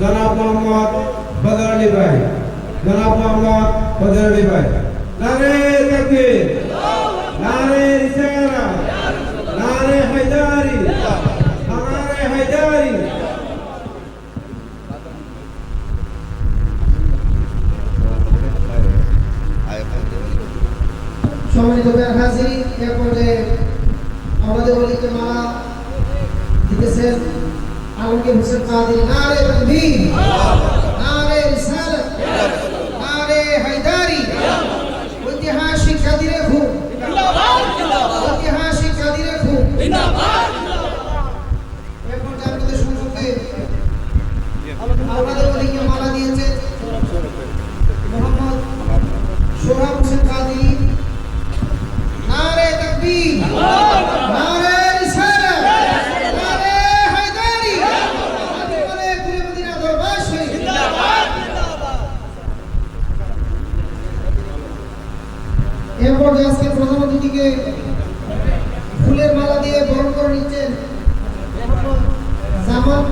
জনাব মোহাম্মদ বদর আলী ভাই। জনাব মোহাম্মদ বদর আলী ভাই। নারে তাকবীর নারে রিসালা নারে হায়দারি নারে হায়দারি। সম্মানিত ব্যান হাজির, এরপরে আমাদের বলিকে মালা দিতেছেন আমাকে হোসেন কাদের নারে তকবীর আল্লাহু আকবার। যে আজকে প্রধান অতিথিকে ফুলের মালা দিয়ে বরণ করে নিচ্ছেন জামান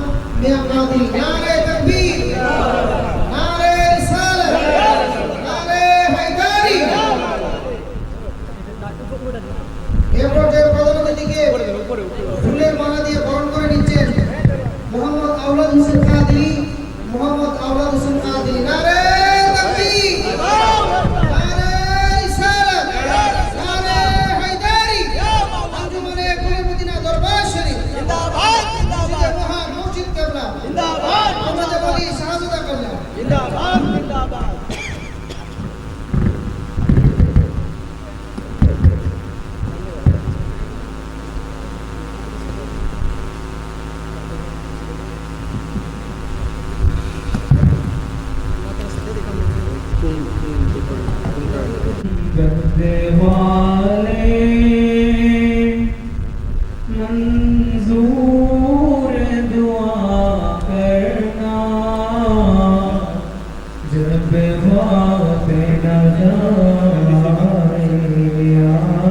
Devam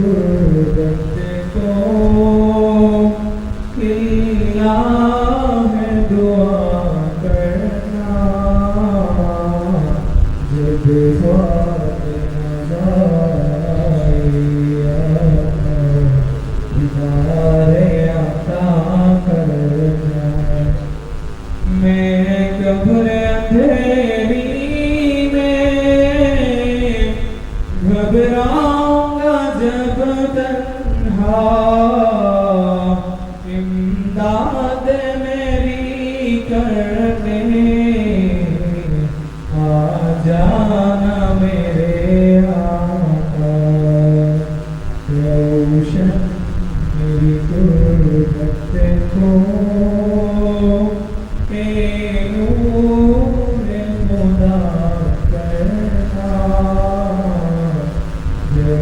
Amen.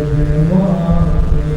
الْمُعَظِّمُ